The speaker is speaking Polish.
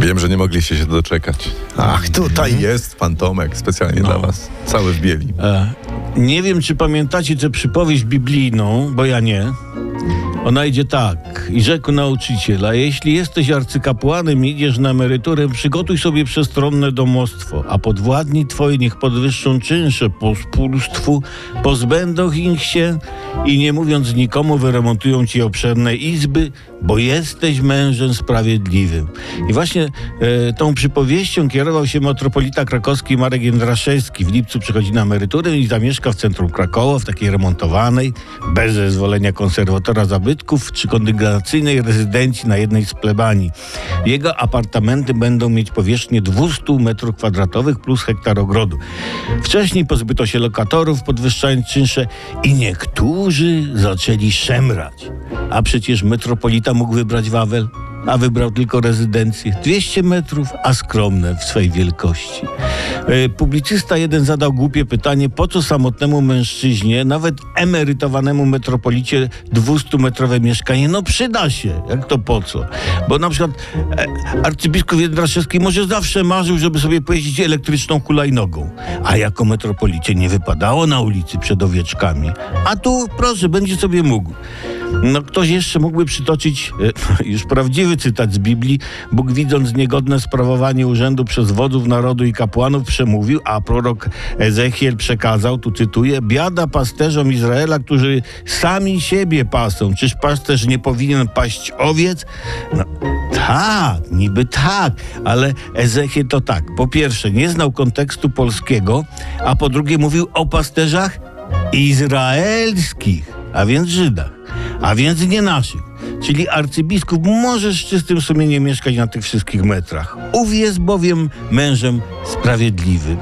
Wiem, że nie mogliście się doczekać. Ach, tutaj jest pan Tomek, specjalnie No. dla was. Cały w bieli. E, nie wiem, czy pamiętacie tę przypowieść biblijną, bo ja nie. Ona idzie tak. I rzekł nauczyciel, a jeśli jesteś arcykapłanem i idziesz na emeryturę, przygotuj sobie przestronne domostwo, a podwładni twoi niech podwyższą czynsze po spólstwu, pozbędą ich się i nie mówiąc nikomu wyremontują ci obszerne izby, bo jesteś mężem sprawiedliwym. I właśnie e, tą przypowieścią kierował się metropolita krakowski Marek Jędraszewski. W lipcu przychodzi na emeryturę i zamieszka w centrum Krakowa, w takiej remontowanej, bez zezwolenia konserwatora zabytków, czy kondygnacyjnej rezydencji na jednej z plebanii. Jego apartamenty będą mieć powierzchnię 200 metrów kwadratowych plus hektar ogrodu. Wcześniej pozbyto się lokatorów, podwyższając czynsze i niektórzy zaczęli szemrać. A przecież metropolita mógł wybrać Wawel, a wybrał tylko rezydencję. 200 metrów, a skromne w swej wielkości. E, Publicysta jeden zadał głupie pytanie, po co samotnemu mężczyźnie, nawet emerytowanemu metropolicie 200-metrowe mieszkanie? No przyda się. Jak to po co? Bo na przykład e, arcybiskup Jędraszewski może zawsze marzył, żeby sobie pojeździć elektryczną hulajnogą. A jako metropolicie nie wypadało na ulicy przed owieczkami. A tu, proszę, będzie sobie mógł. No ktoś jeszcze mógłby przytoczyć e, już prawdziwy cytat z Biblii. Bóg widząc niegodne sprawowanie urzędu przez wodzów narodu i kapłanów przemówił, a prorok Ezechiel przekazał, tu cytuję, biada pasterzom Izraela, którzy sami siebie pasą. Czyż pasterz nie powinien paść owiec? No, tak, niby tak, ale Ezechiel to tak. Po pierwsze, nie znał kontekstu polskiego, a po drugie mówił o pasterzach izraelskich, a więc Żydach, a więc nie naszych. Czyli arcybiskup może z czystym sumieniem mieszkać na tych wszystkich metrach. Ów jest bowiem mężem sprawiedliwym.